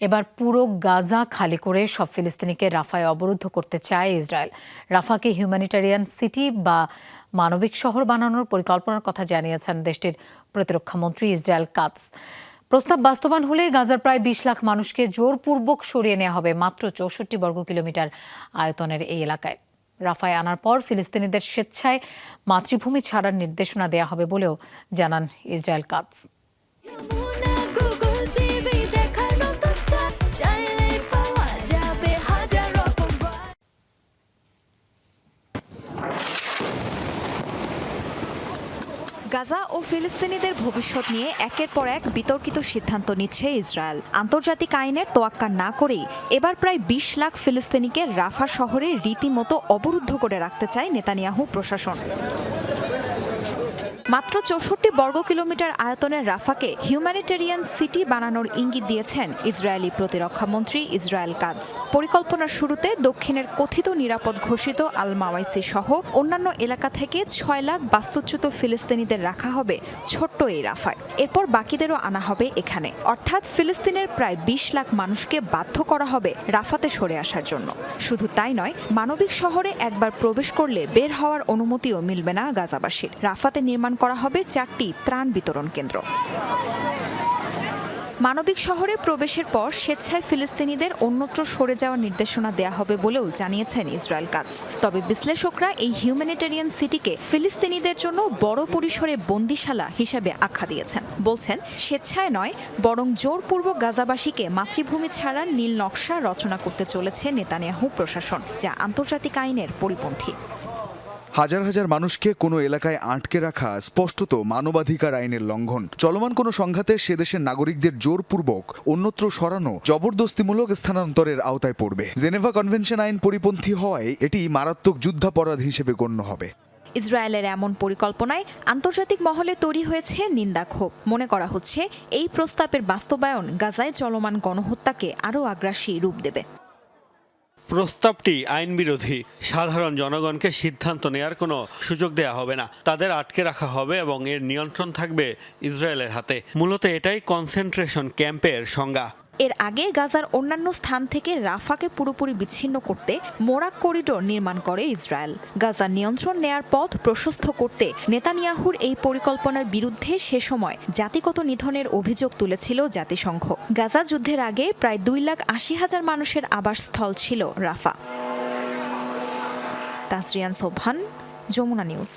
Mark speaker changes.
Speaker 1: এবার পুরো গাজা খালি করে সব ফিলিস্তিনিকে রাফায় অবরুদ্ধ করতে চায় ইসরায়েল। রাফাকে হিউম্যানিটারিয়ান সিটি বা মানবিক শহর বানানোর পরিকল্পনার কথা জানিয়েছেন দেশটির প্রতিরক্ষামন্ত্রী ইসরায়েল কাতস। প্রস্তাব বাস্তবায়ন হলে গাজার প্রায় বিশ লাখ মানুষকে জোরপূর্বক সরিয়ে নেওয়া হবে মাত্র চৌষট্টি বর্গ কিলোমিটার আয়তনের এই এলাকায়। রাফায় আনার পর ফিলিস্তিনিদের স্বেচ্ছায় মাতৃভূমি ছাড়ার নির্দেশনা দেয়া হবে বলেও জানান ইসরায়েল কাতস।
Speaker 2: গাজা ও ফিলিস্তিনিদের ভবিষ্যৎ নিয়ে একের পর এক বিতর্কিত সিদ্ধান্ত নিচ্ছে ইসরায়েল। আন্তর্জাতিক আইনের তোয়াক্কা না করেই এবার প্রায় বিশ লাখ ফিলিস্তিনিকে রাফা শহরে রীতিমতো অবরুদ্ধ করে রাখতে চায় নেতানিয়াহু প্রশাসন। মাত্র চৌষট্টি বর্গ কিলোমিটার আয়তনের রাফাকে হিউম্যানিটেরিয়ান সিটি বানানোর ইঙ্গিত দিয়েছেন ইসরায়েলি প্রতিরক্ষা মন্ত্রী ইসরায়েল কাজ। পরিকল্পনার শুরুতে দক্ষিণের কথিত নিরাপদ ঘোষিত আল মাওয়াইসি সহ অন্যান্য এলাকা থেকে ছয় লাখ বাস্তুচ্যুত ফিলিস্তিনিদের রাখা হবে ছোট্ট এই রাফায়। এরপর বাকিদেরও আনা হবে এখানে। অর্থাৎ ফিলিস্তিনের প্রায় বিশ লাখ মানুষকে বাধ্য করা হবে রাফাতে সরে আসার জন্য। শুধু তাই নয়, মানবিক শহরে একবার প্রবেশ করলে বের হওয়ার অনুমতিও মিলবে না গাজাবাসীর। রাফাতে নির্মাণ করা হবে চারটি ত্রাণ বিতরণ কেন্দ্র। মানবিক শহরে প্রবেশের পর স্বেচ্ছায় ফিলিস্তিনিদের অন্যত্র সরে যাওয়ার নির্দেশনা দেয়া হবে বলেও জানিয়েছেন ইসরায়েল কাজ। তবে বিশ্লেষকরা এই হিউম্যানিটেরিয়ান সিটিকে ফিলিস্তিনিদের জন্য বড় পরিসরে বন্দিশালা হিসেবে আখ্যা দিয়েছেন। বলছেন, স্বেচ্ছায় নয়, বরং জোরপূর্বক গাজাবাসীকে মাতৃভূমি ছাড়ার নীল নকশা রচনা করতে চলেছে নেতানিয়াহু প্রশাসন, যা আন্তর্জাতিক আইনের পরিপন্থী।
Speaker 3: হাজার হাজার মানুষকে কোনো এলাকায় আটকে রাখা স্পষ্টত মানবাধিকার আইনের লঙ্ঘন। চলমান কোনো সংঘাতে সে দেশের নাগরিকদের জোরপূর্বক অন্যত্র সরানো জবরদস্তিমূলক স্থানান্তরের আওতায় পড়বে। জেনেভা কনভেনশন আইন পরিপন্থী হওয়ায় এটি মারাত্মক যুদ্ধাপরাধ হিসেবে গণ্য হবে।
Speaker 2: ইসরায়েলের এমন পরিকল্পনায় আন্তর্জাতিক মহলে তৈরি হয়েছে নিন্দা ক্ষোভ। মনে করা হচ্ছে, এই প্রস্তাবের বাস্তবায়ন গাজায় চলমান গণহত্যাকে আরও আগ্রাসী রূপ দেবে।
Speaker 4: প্রস্তাবটি আইন বিরোধী সাধারণ জনগণকে সিদ্ধান্ত নেয়ার কোনো সুযোগ দেয়া হবে না। তাদের আটকে রাখা হবে এবং এর নিয়ন্ত্রণ থাকবে ইসরায়েলের হাতে। মূলত এটাই কনসেন্ট্রেশন ক্যাম্পের সংজ্ঞা।
Speaker 2: এর আগে গাজার অন্যান্য স্থান থেকে রাফাকে পুরোপুরি বিচ্ছিন্ন করতে মোরাক করিডোর নির্মাণ করে ইসরায়েল। গাজার নিয়ন্ত্রণ নেয়ার পথ প্রশস্ত করতে নেতানিয়াহুর এই পরিকল্পনার বিরুদ্ধে সে সময় জাতিগত নিধনের অভিযোগ তুলেছিল জাতিসংঘ। গাজা যুদ্ধের আগে প্রায় দুই লাখ আশি হাজার মানুষের আবাসস্থল ছিল রাফা। তাসরিয়ান সোভান যমুনা নিউজ।